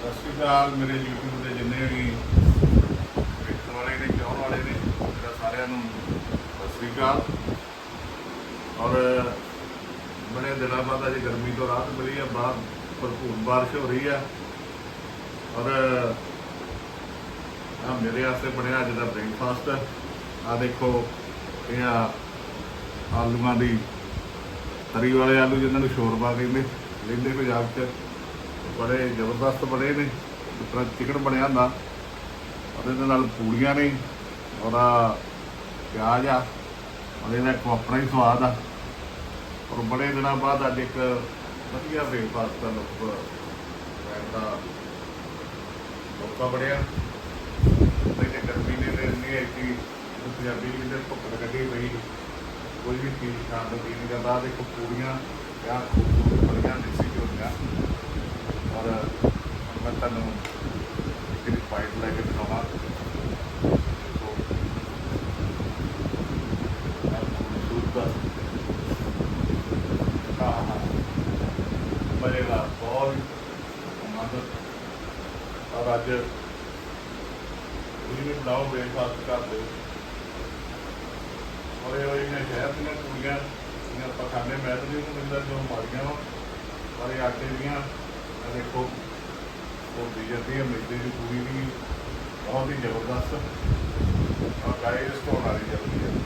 ਸਤਿ ਸ਼੍ਰੀ ਅਕਾਲ, ਮੇਰੇ YouTube ਦੇ ਜਿੰਨੇ ਵੀ ਵੇਖਣ ਵਾਲੇ ਨੇ ਚਾਹਣ ਵਾਲੇ ਨੇ, ਮੇਰਾ ਸਾਰਿਆਂ ਨੂੰ ਸਤਿ ਸ਼੍ਰੀ ਅਕਾਲ। ਔਰ ਬੜੇ ਦਿਨਾਂ ਬਾਅਦ ਅੱਜ ਗਰਮੀ ਤੋਂ ਰਾਹਤ ਮਿਲੀ ਹੈ ਬਾਹਰ ਭਰਪੂਰ ਬਾਰਿਸ਼ ਹੋ ਰਹੀ ਹੈ ਔਰ ਆ ਮੇਰੇ ਵਾਸਤੇ ਬਣਿਆ ਅੱਜ ਦਾ ਬ੍ਰੇਕਫਾਸਟ ਆ ਦੇਖੋ, ਇਹ ਆਲੂਆਂ ਦੀ ਤਰੀ ਵਾਲੇ ਆਲੂ ਜਿਹਨਾਂ ਨੂੰ ਸ਼ੋਰਬਾ ਕਹਿੰਦੇ, ਲੈਂਦੇ ਪੰਜਾਬ 'ਚ। ਬੜੇ ਜ਼ਬਰਦਸਤ ਬਣੇ ਨੇ, ਜਿਸ ਚਿਕਨ ਬਣਿਆ ਹੁੰਦਾ। ਉਹਦੇ ਨਾਲ ਪੂੜੀਆਂ ਨੇ, ਉਹਦਾ ਪਿਆਜ਼ ਆ ਉਹਦੇ ਦਾ ਇੱਕ ਆਪਣਾ ਹੀ ਸਵਾਦ ਆ। ਔਰ ਬੜੇ ਦਿਨਾਂ ਬਾਅਦ ਅੱਜ ਇੱਕ ਵਧੀਆ ਬ੍ਰੇਕਫਾਸਟ ਦਾ ਲੁੱਕ ਦਾ ਮੌਕਾ ਬਣਿਆ। ਨਹੀਂ ਗਰਮੀ ਨੇ ਤੇ ਇੰਨੀ ਹੈ ਕਿ ਪੰਜਾਬੀ ਵੀ ਤੇ ਭੁੱਖ ਕੱਢੀ ਪਈ। ਕੋਈ ਵੀ ਚੀਜ਼ ਖਾਣ ਨੂੰ ਜੀ ਨਹੀਂ ਕਰਦਾ। ਆਹ ਦੇਖੋ ਪੂੜੀਆਂ ਜਾਂ ਖੂਬ ਬੜੀਆਂ ਦੇਸੀ ਘਿਓ ਦੀਆਂ ਤੁਹਾਨੂੰ ਇੱਕ ਪਾਈਪ ਲੈ ਕੇ ਦਿਖਾਵਾਂ ਦੇਖੋ ਬਹੁਤ ਮੰਦ ਔਰ ਅੱਜ ਤੁਸੀਂ ਵੀ ਬਣਾਓ ਬ੍ਰੇਕਫਾਸਟ ਕਰ ਦਿਓ ਔਰ ਨੇ ਸ਼ਹਿਰ ਦੀਆਂ ਕੁੜੀਆਂ ਜਿਹੜੀਆਂ ਆਪਾਂ ਖਾਂਦੇ ਮੈਂ ਤਾਂ ਮਿਲਦਾ ਜੋ ਮਾਰੀਆਂ ਵਾ ਪਰ ਇਹ ਆਟੇ ਦੀਆਂ ਦੇਖੋ ਉਹ ਦੀ ਜਾਂਦੀ ਹੈ ਮਿੱਟੀ ਦੀ ਪੂਰੀ ਵੀ ਬਹੁਤ ਹੀ ਜ਼ਬਰਦਸਤ ਔਰ ਗਾਇਸ ਤੋਂ ਵਾਲੀ ਜਾਂਦੀ ਹੈ।